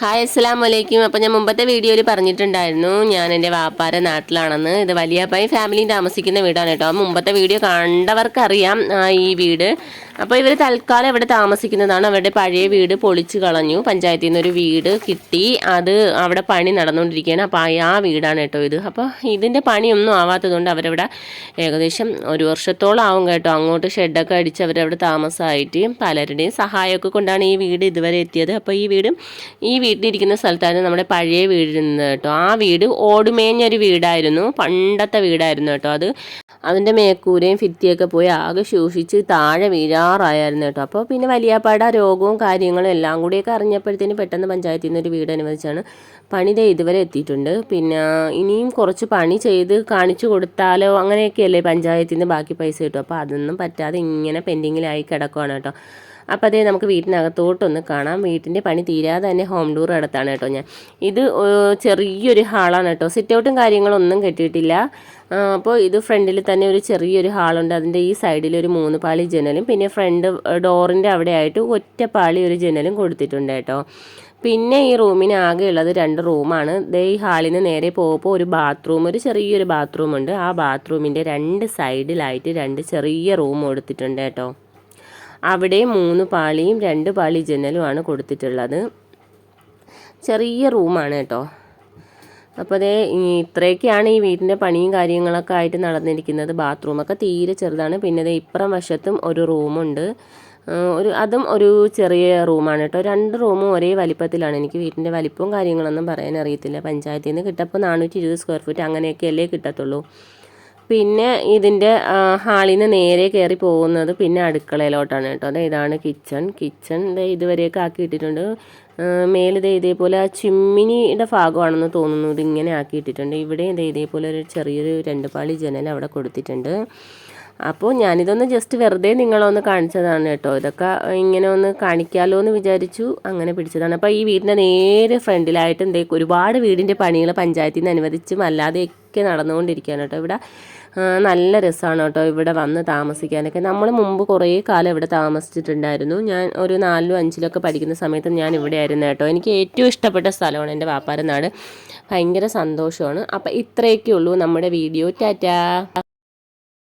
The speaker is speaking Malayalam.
ഹായ് അസ്സാം വലൈക്കും അപ്പം ഞാൻ മുമ്പത്തെ വീഡിയോയിൽ പറഞ്ഞിട്ടുണ്ടായിരുന്നു ഞാൻ എന്റെ വാപ്പാര നാട്ടിലാണെന്ന്. ഇത് വലിയപ്പായും ഫാമിലി താമസിക്കുന്ന വീടാണ് കേട്ടോ. മുമ്പത്തെ വീഡിയോ കണ്ടവർക്കറിയാം ഈ വീട്. അപ്പോൾ ഇവർ തൽക്കാലം ഇവിടെ താമസിക്കുന്നതാണ്. അവരുടെ പഴയ വീട് പൊളിച്ചു കളഞ്ഞു. പഞ്ചായത്തിൽ നിന്നൊരു വീട് കിട്ടി. അത് അവിടെ പണി നടന്നുകൊണ്ടിരിക്കുകയാണ്. അപ്പോൾ ആ വീടാണ് കേട്ടോ ഇത്. അപ്പോൾ ഇതിന്റെ പണിയൊന്നും ആവാത്തതുകൊണ്ട് അവരവിടെ ഏകദേശം ഒരു വർഷത്തോളം ആവും കേട്ടോ. അങ്ങോട്ട് ഷെഡൊക്കെ അടിച്ച് അവരവിടെ താമസമായിട്ട് പലരുടെയും സഹായമൊക്കെ കൊണ്ടാണ് ഈ വീട് ഇതുവരെ എത്തിയത്. അപ്പോൾ ഈ വീട് ഈ വീട്ടിലിരിക്കുന്ന സ്ഥലത്തായിരുന്നു നമ്മുടെ പഴയ വീടിരുന്നത് കേട്ടോ. ആ വീട് ഓടുമേഞ്ഞൊരു വീടായിരുന്നു. പണ്ടത്തെ വീടായിരുന്നു കേട്ടോ അത്. അതിന്റെ മേക്കൂരയും ഫിത്തിയൊക്കെ പോയി ആകെ ശൂഷിച്ച് താഴെ വീഴാറായിരുന്നു കേട്ടോ. അപ്പോൾ പിന്നെ വലിയപ്പാട രോഗവും കാര്യങ്ങളും എല്ലാം കൂടിയൊക്കെ അറിഞ്ഞപ്പോഴത്തേന് പെട്ടെന്ന് പഞ്ചായത്തിൽ നിന്ന് ഒരു വീട് അനുവദിച്ചാണ് പണി ദേ ഇതുവരെ എത്തിയിട്ടുണ്ട്. പിന്നെ ഇനിയും കുറച്ച് പണി ചെയ്ത് കാണിച്ചു കൊടുത്താലോ അങ്ങനെയൊക്കെയല്ലേ പഞ്ചായത്തിൽ നിന്ന് ബാക്കി പൈസ കിട്ടും. അപ്പോൾ അതൊന്നും പറ്റാതെ ഇങ്ങനെ പെൻഡിങ്ങിലായി കിടക്കുവാണ് കേട്ടോ. അപ്പോൾ അതേ നമുക്ക് വീട്ടിനകത്തോട്ടൊന്ന് കാണാം. വീട്ടിന്റെ പണി തീരാതെ തന്നെ ഹോം ടൂർ നടത്താണ് കേട്ടോ ഞാൻ. ഇത് ചെറിയൊരു ഹാളാണ് കേട്ടോ. സിറ്റ് ഔട്ടും കാര്യങ്ങളൊന്നും കെട്ടിയിട്ടില്ല. അപ്പോൾ ഇത് ഫ്രണ്ടിൽ തന്നെ ഒരു ചെറിയൊരു ഹാളുണ്ട് അതിന്റെ ഈ സൈഡിൽ ഒരു മൂന്ന് പാളി ജനലും പിന്നെ ഫ്രണ്ട് ഡോറിന്റെ അവിടെ ആയിട്ട് പാളി ഒരു ജനലും കൊടുത്തിട്ടുണ്ട് കേട്ടോ. പിന്നെ ഈ റൂമിന് ആകെ ഉള്ളത് രണ്ട് റൂമാണ് ദേ ഈ ഹാളിന് നേരെ പോകുമ്പോൾ ഒരു ബാത്റൂം ഒരു ചെറിയൊരു ബാത്റൂമുണ്ട് ആ ബാത്റൂമിന്റെ രണ്ട് സൈഡിലായിട്ട് രണ്ട് ചെറിയ റൂം കൊടുത്തിട്ടുണ്ട് കേട്ടോ. അവിടെ മൂന്ന് പാളിയും രണ്ട് പാളി ജനലുമാണ് കൊടുത്തിട്ടുള്ളത്. ചെറിയ റൂമാണ് കേട്ടോ. അപ്പോൾ അതേ ഇത്രയൊക്കെയാണ് ഈ വീടിന്റെ പണിയും കാര്യങ്ങളൊക്കെ ആയിട്ട് നടന്നിരിക്കുന്നത്. ബാത്റൂമൊക്കെ തീരെ ചെറുതാണ്. പിന്നെ ദേ ഇപ്പുറം വശത്തും ഒരു റൂമുണ്ട് ഒരു അതും ഒരു ചെറിയ റൂമാണ് കേട്ടോ. രണ്ട് റൂമും ഒരേ വലിപ്പത്തിലാണ്. എനിക്ക് വീടിന്റെ വലിപ്പവും കാര്യങ്ങളൊന്നും പറയാൻ അറിയത്തില്ല. പഞ്ചായത്തിൽ നിന്ന് കിട്ടപ്പോൾ നാനൂറ്റി ഇരുപത് സ്ക്വയർ ഫീറ്റ് അങ്ങനെയൊക്കെയല്ലേ കിട്ടത്തുള്ളൂ. പിന്നെ ഇതിന്റെ ഹാളിൽ നിന്ന് നേരെ കയറി പോകുന്നത് പിന്നെ അടുക്കളയിലോട്ടാണ് കേട്ടോ. അതെ ഇതാണ് കിച്ചൺ കിച്ചൺ ഇതുവരെയൊക്കെ ആക്കി ഇട്ടിട്ടുണ്ട്. മേലെ ദേ ഇതേപോലെ ആ ചിമ്മിനിയുടെ ഭാഗമാണെന്ന് തോന്നുന്നു. ഇതിങ്ങനെ ആക്കി ഇട്ടിട്ടുണ്ട്. ഇവിടെ ദേ ഇതേപോലെ ഒരു ചെറിയൊരു രണ്ട് പാളി ജനൽ അവിടെ കൊടുത്തിട്ടുണ്ട്. അപ്പോൾ ഞാനിതൊന്ന് ജസ്റ്റ് വെറുതെ നിങ്ങളൊന്ന് കാണിച്ചതാണ് കേട്ടോ. ഇതൊക്കെ ഇങ്ങനെ ഒന്ന് കാണിക്കാമല്ലോ എന്ന് വിചാരിച്ചു അങ്ങനെ പിടിച്ചതാണ്. അപ്പോൾ ഈ വീടിന്റെ നേരെ ഫ്രണ്ടിലായിട്ട് എന്തേ ഒരുപാട് വീടിന്റെ പണികൾ പഞ്ചായത്തിൽ നിന്ന് അനുവദിച്ചും അല്ലാതെയൊക്കെ നടന്നുകൊണ്ടിരിക്കുകയാണ് കേട്ടോ. ഇവിടെ നല്ല രസമാണ് കേട്ടോ ഇവിടെ വന്ന് താമസിക്കാനൊക്കെ. നമ്മൾ മുമ്പ് കുറേ കാലം ഇവിടെ താമസിച്ചിട്ടുണ്ടായിരുന്നു. ഞാൻ ഒരു നാലിലും അഞ്ചിലൊക്കെ പഠിക്കുന്ന സമയത്ത് ഞാൻ ഇവിടെ ആയിരുന്നു കേട്ടോ. എനിക്ക് ഏറ്റവും ഇഷ്ടപ്പെട്ട സ്ഥലമാണ് എന്റെ വാപ്പാരനാട് ഭയങ്കര സന്തോഷമാണ്. അപ്പം ഇത്രയൊക്കെ ഉള്ളൂ നമ്മുടെ വീഡിയോ. ടാറ്റാ.